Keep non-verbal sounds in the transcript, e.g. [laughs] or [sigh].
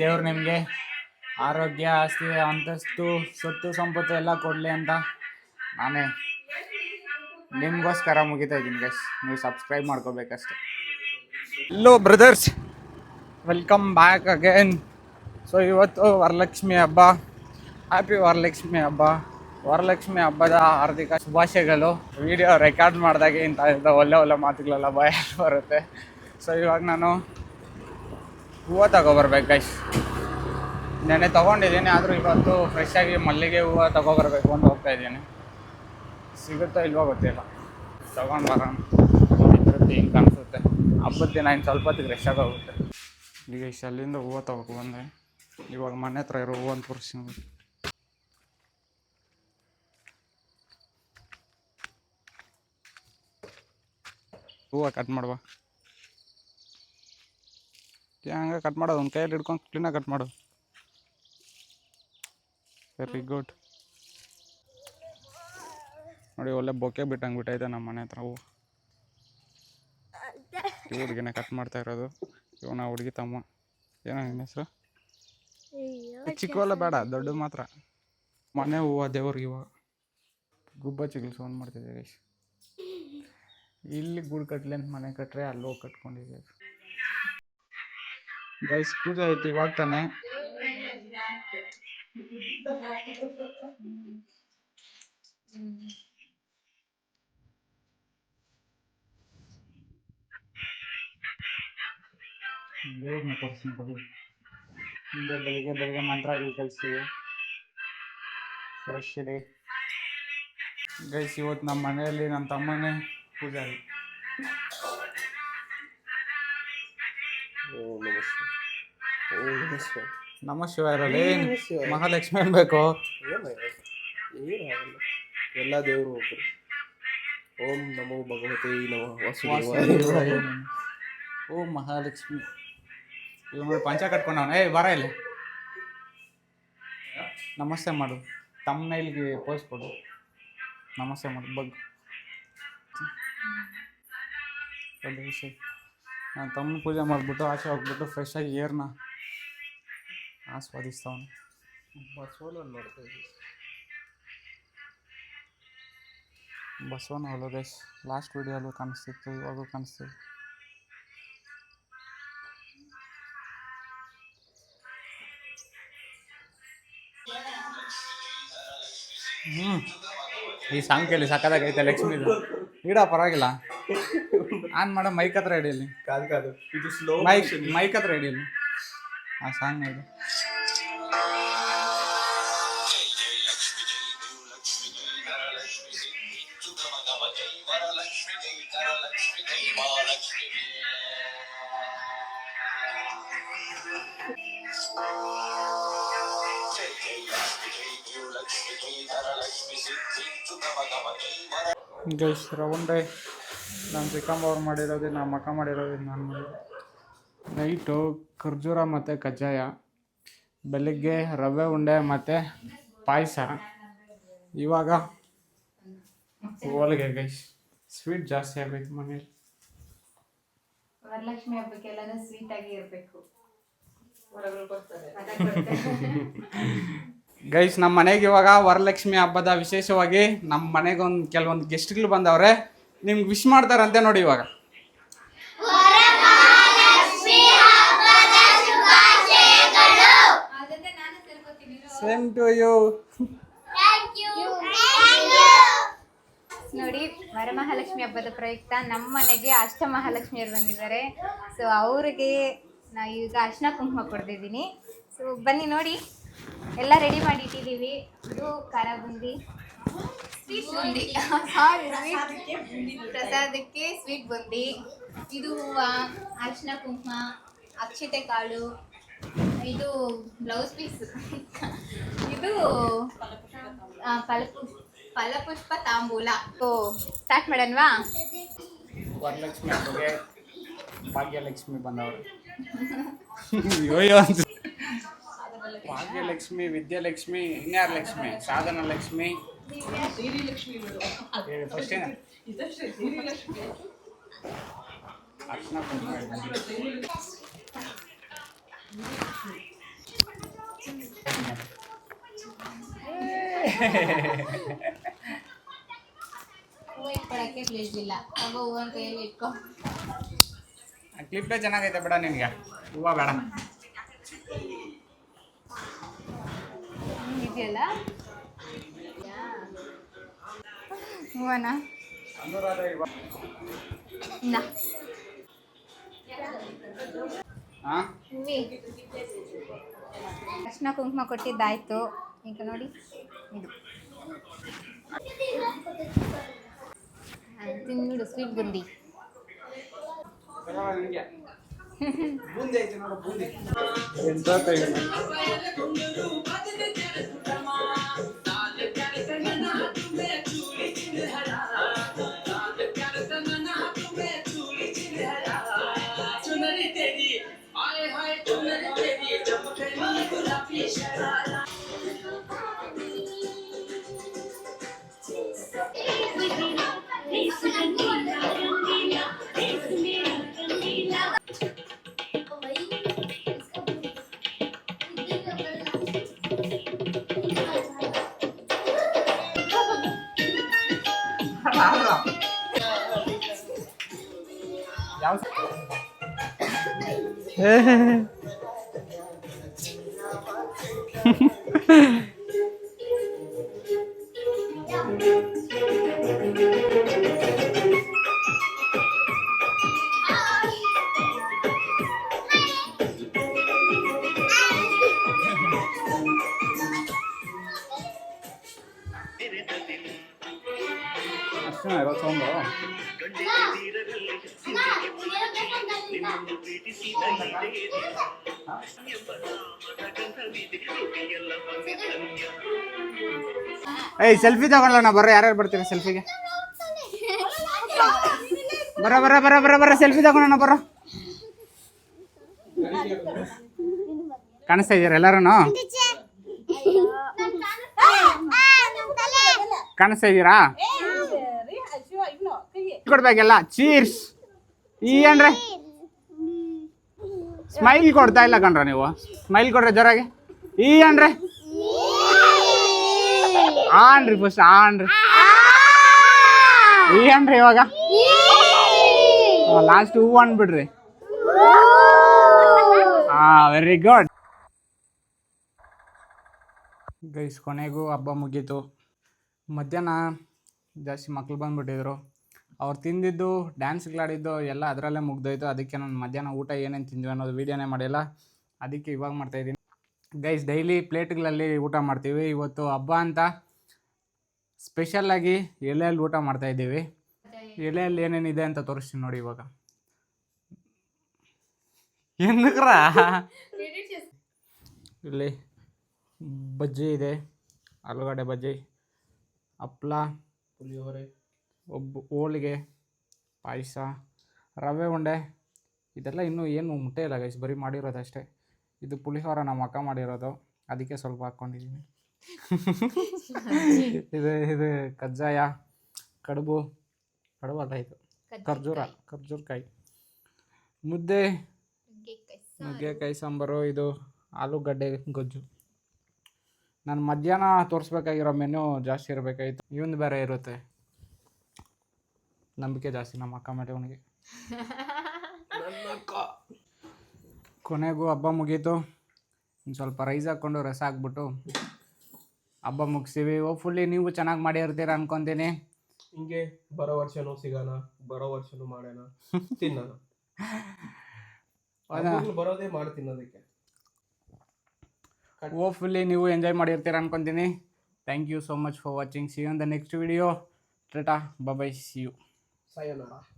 ದೇವ್ರು ನಿಮಗೆ ಆರೋಗ್ಯ, ಆಸ್ತಿ, ಅಂತಸ್ತು, ಸೊತ್ತು, ಸಂಪತ್ತು ಎಲ್ಲ ಕೊಡಲಿ ಅಂತ ನಾನೇ ನಿಮಗೋಸ್ಕರ ಮುಗಿತಾ ಇದ್ದೀನಿ ಗೈಸ್ ನೀವು subscribe ಮಾಡ್ಕೋಬೇಕಷ್ಟೆ. Hello brothers welcome back again so ಇವತ್ತು ವರಲಕ್ಷ್ಮಿ ಹಬ್ಬ. ಹ್ಯಾಪಿ ವರಲಕ್ಷ್ಮಿ ಹಬ್ಬ. ವರಲಕ್ಷ್ಮಿ ಹಬ್ಬದ ಹಾರ್ದಿಕ ಶುಭಾಶಯಗಳು. ವಿಡಿಯೋ ರೆಕಾರ್ಡ್ ಮಾಡಿದಾಗ ಇಂಥ ಇಂಥ ಒಳ್ಳೆ ಒಳ್ಳೆ ಮಾತುಗಳೆಲ್ಲ ಭಯ ಬರುತ್ತೆ. ಸೊ ಇವಾಗ ನಾನು ಹೂವು ತಗೊಬರ್ಬೇಕು ಗೈಸ್ ನೆನೆ ತೊಗೊಂಡಿದ್ದೀನಿ, ಆದರೂ ಇವತ್ತು ಫ್ರೆಶ್ ಆಗಿ ಮಲ್ಲಿಗೆ ಹೂವು ತಗೊಬರ್ಬೇಕು ಅಂತ ಹೋಗ್ತಾ ಇದ್ದೀನಿ. ಸಿಗುತ್ತೋ ಇಲ್ವೋ ಗೊತ್ತಿಲ್ಲ. ತಗೊಂಡು ಬರೋಣ. ಇದ್ರದ್ದು ಹಿಂಗೆ ಕಾಣಿಸುತ್ತೆ. ಹಬ್ಬದ ದಿನ ಇನ್ನು ಸ್ವಲ್ಪ ಹೊತ್ತಿಗೆ ರಶ್ ಹೋಗುತ್ತೆ. ಈಗ ಅಲ್ಲಿಂದ ಹೂವು ತಗೋಕೆ ಬಂದೆ. ಇವಾಗ ಮನೆ ಹತ್ರ ಇರೋ ಹೂವು ಅಂತ ಹೂವು ಕಟ್ ಮಾಡುವ. ಹಂಗೆ ಕಟ್ ಮಾಡೋದು ಒಂದು ಕೈಯಲ್ಲಿ ಹಿಡ್ಕೊಂಡು ಕ್ಲೀನಾಗಿ ಕಟ್ ಮಾಡೋದು ವೆರಿ ಗುಡ್ ನೋಡಿ ಒಳ್ಳೆ ಬೊಕ್ಕೆ ಬಿಟ್ಟಂಗೆ ಬಿಟ್ಟೈತೆ ನಮ್ಮ ಮನೆ ಹತ್ರ ಹೂವು. ಈ ಹುಡುಗಿನ ಕಟ್ ಮಾಡ್ತಾ ಇರೋದು. ಇವನ ಹುಡುಗಿ ತಮ್ಮ. ಏನೋ ನಿನ್ನ ಹೆಸರು? ಚಿಕ್ಕವಲ್ಲ ಬೇಡ ದೊಡ್ಡ ಮಾತ್ರ. ಮನೆ ಹೂವು ದೇವ್ರಿಗೆ ಇವಾಗ ಗುಬ್ಬ ಚಿಗ್ಲು ಸೌಂಡ್ ಮಾಡ್ತಿದ್ದೆ ಗೈಸ್ ಇಲ್ಲಿ ಗುಡ್ ಕಟ್ಲಿ ಅಂತ ಮನೆ ಕಟ್ಟರೆ ಅಲ್ಲೋಗಿ ಕಟ್ಕೊಂಡಿದ್ದೀವಿ ಕಟ್ಕೊಂಡಿದ್ದೆ. ಗೈಸ್ ಪೂಜೆ ಆಯ್ತು ಇವಾಗ ತಾನೆ ದೇವ್ರನ್ನ ಕೊಡ್ತೀನಿ ಕೊಡಿ ಹಿಂದೆ ಬೆಳಿಗ್ಗೆ ಬೆಳಿಗ್ಗೆ ಮಂತ್ರ ಕಲಿಸ್ತೀವಿ ಫ್ರೆಶ್ ಇದೆ ಗೈಸ್ ಇವತ್ತು ನಮ್ಮ ಮನೆಯಲ್ಲಿ ನನ್ನ ತಮ್ಮನೇ ಪೂಜಾರಿ ಓಂ ನಮಸ್ತೆ ನಮ ಶಿವ ಇರಲಿ ಮಹಾಲಕ್ಷ್ಮಿ ಅನ್ಬೇಕು. ಎಲ್ಲ ದೇವರು ಒಬ್ಬರು ಓಂ ನಮೋ ಭಗವತಿ ನಮಃ. ಓ ಮಹಾಲಕ್ಷ್ಮಿ. ಇವನು ಪಂಚ ಕಟ್ಕೊಂಡವನ. ಏ ಬರ ಇಲ್ಲಿ. ನಮಸ್ತೆ ಮಾಡು. ತಮ್ಮನೈಲ್ಗೆ ಪೋಸ್ ಕೊಡು. ನಮಸ್ತೆ ಮಾಡು. ಬಗ್. ವಿಷಯ ನಾನು ತಮ್ಮ ಪೂಜೆ ಮಾಡಿಬಿಟ್ಟು ಆಚೆ ಹೋಗ್ಬಿಟ್ಟು ಫ್ರೆಶ್ ಆಗಿ ಏರ್ನ ಆಸ್ವಾದಿಸ್ತಾವನು ಬಸವನ ನೋಡ್ತಾ ಬಸವನ ಹೊಲದೇಶ್ ಲಾಸ್ಟ್ ವಿಡಿಯೋಲ್ಲೂ ಕಾಣಿಸ್ತಿತ್ತು ಇವಾಗೂ ಕಾಣಿಸ್ತಿದೆ. ಹ್ಞೂ ಈ ಸಾಂಗ್ ಕೇಳಿ ಸಾಕಾದಾಗೈತೆ ಲಕ್ಷ್ಮೀದು. ಇಡ ಪರವಾಗಿಲ್ಲ. ಆನ್ ಮಾಡೋ ಮೈಕ್ ಹತ್ರ ಹಿಡಿಯಲ್ಲಿ ಕಾದು ಕಾದು. ಇದು ಸ್ಲೋ ಮೈಕ್ ಮೈಕ್ ಹತ್ರ ಹಿಡಿಯಲ್ಲಿ ಆ ಸಾಂಗ್ ಇದು ಗೈಸ್ ರವಂಡೆ ನಾನು ಚಿಕ್ಕಮ್ಮ ಅವ್ರು ಮಾಡಿರೋದೇ ನಮ್ಮ ಅಕ್ಕ ಮಾಡಿರೋದೇ ನಾನು ಮಾಡಿರೋದು ನೈಟು ಖರ್ಜೂರ ಮತ್ತು ಕಜ್ಜಾಯ ಬೆಳಿಗ್ಗೆ ರವೆ ಉಂಡೆ ಮತ್ತು ಪಾಯಸ. ಇವಾಗ ಹೋಳಿಗೆ ಗೈಸ್ ಸ್ವೀಟ್ ಜಾಸ್ತಿ ಆಗೈತೆ ಮನೇಲಿ. ವರಲಕ್ಷ್ಮಿ ಸ್ವೀಟ್ ಆಗಿ ಇರಬೇಕು. ಗೈಸ್ ನಮ್ಮ ಮನೆಗೆ ಇವಾಗ ವರಲಕ್ಷ್ಮಿ ಹಬ್ಬದ ವಿಶೇಷವಾಗಿ ನಮ್ಮ ಮನೆಗೆ ಒಂದು ಕೆಲವೊಂದು ಗೆಸ್ಟ್ಗಳು ಬಂದವ್ರೆ. ನಿಮ್ಗೆ ವಿಶ್ ಮಾಡ್ತಾರಂತೆ ನೋಡಿ ಇವಾಗ. ಸೇಮ್ ಟು ಯು ನೋಡಿ ವರಮಹಾಲಕ್ಷ್ಮಿ ಹಬ್ಬದ ಪ್ರಯುಕ್ತ ನಮ್ಮ ಮನೆಗೆ ಅಷ್ಟಮಹಾಲಕ್ಷ್ಮಿಯರು ಬಂದಿದ್ದಾರೆ. ಸೊ ಅವ್ರಿಗೆ ನಾ ಈಗ ಅರ್ಶಿನ ಕುಂಕುಮ ಕೊಡ್ತಿದ್ದೀನಿ. ಸೊ ಬನ್ನಿ ನೋಡಿ. ಎಲ್ಲ ರೆಡಿ ಮಾಡಿ ಇಟ್ಟಿದ್ದೀವಿ ಇದು ಖಾರ ಬುಂದಿ. ಸ್ವೀಟ್ ಬುಂದಿ ಪ್ರಸಾದಕ್ಕೆ ಸ್ವೀಟ್ ಬುಂದಿ. ಇದು ಹೂವು ಅರ್ಶಿನ ಕುಂಕುಮ ಅಕ್ಷತೆ ಕಾಳು ಇದು ಬ್ಲೌಸ್ ಪೀಸ್. ಇದು ಆ, ಫಲಪುಷ್ ಫಲಪುಷ್ಪ ತಾಂಬೂಲ. ಓ ಸ್ಟಾರ್ಟ್ ಮಾಡೋಣವಾ? ವರಲಕ್ಷ್ಮಿ ಹಬ್ಬಗೆ ಭಾಗ್ಯಲಕ್ಷ್ಮಿ ಬಂದವರು. ಭಾಗ್ಯಲಕ್ಷ್ಮಿ ವಿದ್ಯಾಲಕ್ಷ್ಮಿ ಇನ್ಯಾರ ಲಕ್ಷ್ಮಿ ಸಾಧನ ಲಕ್ಷ್ಮಿ ಫಸ್ಟ್ ಅರ್ಶನ. ಹೂವು ಇಟ್ಕೊಳಕ್ಕೆ ಪ್ಲೇಸ್ ಇಲ್ಲ. ತಗೋ ಏನು ಕೈಯಲ್ಲಿ ಇಟ್ಕೊ. ಕ್ಲಿಪ್ಪೇ ಚೆನ್ನಾಗೈತೆ ಬೇಡ ನಿನಗೆ. ಹೂವ ಬೇಡ. ಇದೆಯಲ್ಲ? ಹೂವನ? ನಾ. ಅರ್ಶಿನ ಕುಂಕುಮ ಕೊಟ್ಟಿದ್ದಾಯ್ತು. ಈಗ ನೋಡಿ. ಇದು. ತಿನ್ಬಿಡು ಸ್ವೀಟ್ ಬುಂದಿ. [laughs] ಎಂತ 嗯哼哼哼哼哼哼哼 ಸೌಂಡು ಏಯ್ ಸೆಲ್ಫಿ ತಗೊಳ್ಳೋಣ ಬರ್ರ ಯಾರ್ಯಾರು ಬರ್ತೀರಾ ಸೆಲ್ಫಿಗೆ ಬರ ಬರ ಬರ ಬರ ಬರ ಸೆಲ್ಫಿ ತಗೊಳ್ಳೋಣ ಬರ ಕಾಣಿಸ್ತಾ ಇದೀರ ಎಲ್ಲರೂ ಕಾಣಿಸ್ತಾ ಇದ್ದೀರಾ? ಕೊಡ್ಬೇಕಲ್ಲ ಚೀರ್ಸ್ ಈ ಅಂದ್ರೆ ಸ್ಮೈಲ್ ಕೊಡ್ತಾ ಇಲ್ಲ ಕಣ್ರ ನೀವು. ಸ್ಮೈಲ್ ಕೊಡ್ರೆ ಜೋರಾಗಿ. ಈ ಅಂದ್ರೆ ಆನ್ರಿ ಫಸ್ಟ್ ಆನ್ರಿ ಈ ಅನ್ರಿ ಇವಾಗ. ಲಾಸ್ಟ್ ಹೂ ಅನ್ಬಿಡ್ರಿ. ಹಾ ವೆರಿ ಗುಡ್ ಗೈಸ್ ಕೊನೆಗೂ ಹಬ್ಬ ಮುಗೀತು. ಮಧ್ಯಾಹ್ನ ಜಾಸ್ತಿ ಮಕ್ಳು ಬಂದ್ಬಿಟ್ಟಿದ್ರು. ಅವ್ರು ತಿಂದಿದ್ದು ಡ್ಯಾನ್ಸ್ಗಳಾಡಿದ್ದು ಎಲ್ಲ ಅದರಲ್ಲೇ ಮುಗ್ದೋಯ್ತು. ಅದಕ್ಕೆ ನಾನು ಮಧ್ಯಾಹ್ನ ಊಟ ಏನೇನು ತಿಂದ್ವಿ ಅನ್ನೋದು ವೀಡಿಯೋನೇ ಮಾಡಿಲ್ಲ. ಅದಕ್ಕೆ ಇವಾಗ ಮಾಡ್ತಾಯಿದ್ದೀನಿ ಗೈಸ್ ಡೈಲಿ ಪ್ಲೇಟ್ಗಳಲ್ಲಿ ಊಟ ಮಾಡ್ತೀವಿ. ಇವತ್ತು ಹಬ್ಬ ಅಂತ ಸ್ಪೆಷಲ್ಲಾಗಿ ಎಲೆಯಲ್ಲಿ ಊಟ ಮಾಡ್ತಾಯಿದ್ದೀವಿ ಎಲೆಯಲ್ಲಿ ಏನೇನಿದೆ ಅಂತ ತೋರಿಸ್ತೀನಿ ನೋಡಿ ಇವಾಗ. ಹೆಂಗ್ರ ಇಲ್ಲಿ ಬಜ್ಜಿ ಇದೆ, ಆಲೂಗಡ್ಡೆ ಬಜ್ಜಿ, ಹಪ್ಳ, ಪುಳಿಯೋಗರೆ. ಒಬ್ಬ ಹೋಳಿಗೆ ಪಾಯಸ ರವೆ ಉಂಡೆ ಇದೆಲ್ಲ ಇನ್ನೂ ಏನು ಮುಟ್ಟೇ ಇಲ್ಲ ಗೈಸ್ ಬರೀ ಮಾಡಿರೋದಷ್ಟೇ ಇದು ಪುಳಿಹೋರ ನಮ್ಮ ಅಕ್ಕ ಮಾಡಿರೋದು. ಅದಕ್ಕೆ ಸ್ವಲ್ಪ ಹಾಕ್ಕೊಂಡಿದ್ದೀನಿ [laughs] ಇದು ಇದು ಕಜ್ಜಾಯ ಕಡುಬು ಕಡುಬು ಅಲ್ಲ ಇದು. ಖರ್ಜೂರ ಖರ್ಜೂರಕಾಯಿ ಮುದ್ದೆ ನುಗ್ಗೆಕಾಯಿ ಸಾಂಬಾರು ಇದು ಆಲೂಗಡ್ಡೆ ಗೊಜ್ಜು. ನಾನು ಮಧ್ಯಾಹ್ನ ತೋರಿಸ್ಬೇಕಾಗಿರೋ ಮೆನು ಜಾಸ್ತಿ ಇರಬೇಕಾಯ್ತು. ಇವನ್ ಬೇರೆ ಇರುತ್ತೆ. ನಂಬಿಕೆ ಜಾಸ್ತಿ ನಮ್ಮ ಅಕ್ಕ ಮೇಲೆ ಅವನಿಗೆ. ಕೊನೆಗೂ ಹಬ್ಬ ಮುಗೀತು. ಸ್ವಲ್ಪ ರೈಸ್ ಹಾಕ್ಕೊಂಡು ರಸ ಹಾಕ್ಬಿಟ್ಟು ಹಬ್ಬ ಮುಗಿಸ್ತೀವಿ. ಫುಲ್ಲಿ ನೀವು ಚೆನ್ನಾಗಿ ಮಾಡಿರ್ತೀರ ಅನ್ಕೊಂತೀನಿ. ಹಿಂಗೆ ಬರೋ ವರ್ಷನೂ ಸಿಗೋಣ ಬರೋ ವರ್ಷನೂ ಮಾಡೋಣ ತಿನ್ನೋಣ? ಹಬ್ಬಗಳು ಬರೋದೇ ಮಾಡಿ ತಿನ್ನೋದಕ್ಕೆ ಹೋಪ್ಫುಲ್ಲಿ ನೀವು ಎಂಜಾಯ್ ಮಾಡಿರ್ತೀರ ಅನ್ಕೊಂತೀನಿ. Thank you so much for watching see on the next video tata bye see you 啥样啊？